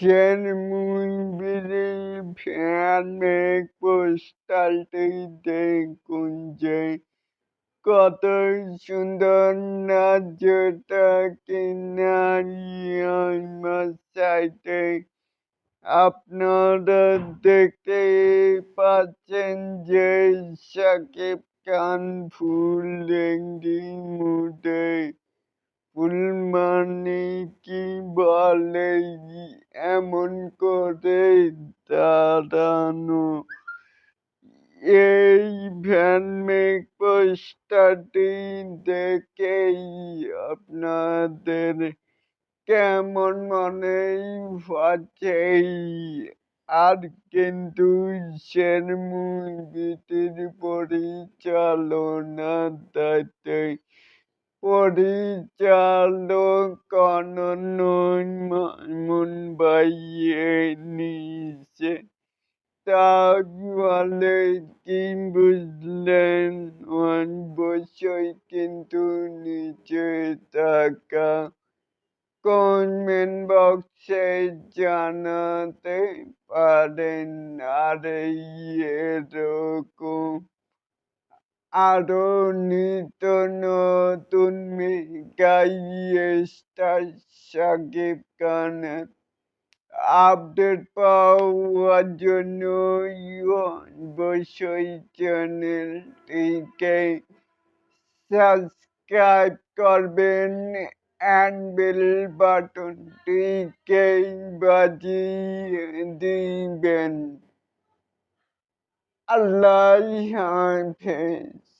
সেন মুভির ফ্যানের পোস্টারটি দেখুন যে কত সুন্দর নাচটা কিনা আমার সাইটে আপনারা দেখতে পাচ্ছেন যে শাকিব খান ফুল মুডে ফুল মানে কি বলে এমন করে দাঁড়ানো? এই ভ্যানমেক পোস্টারটি দেখেই আপনাদের কেমন মনে হচ্ছে? আর কিন্তু সেন মুভিটির পরিচালনা দায়িত্বে পরিচালক অনন্যন মামুন বাইয়ে নিছে তাহলে কি বুঝলেন অবশ্যই কিন্তু নিচে থাকা কমেন্ট বক্সে জানাতে পারেন আর এরকম আরও নিত্য নতুন মেগাই স্টার শাকিব খানের আপডেট পাওয়ার জন্য অবশ্যই চ্যানেলটিকে সাবস্ক্রাইব করবেন। অ্যান্ড বেল বাটনটিকে বাজিয়ে দিবেন। I love your peace.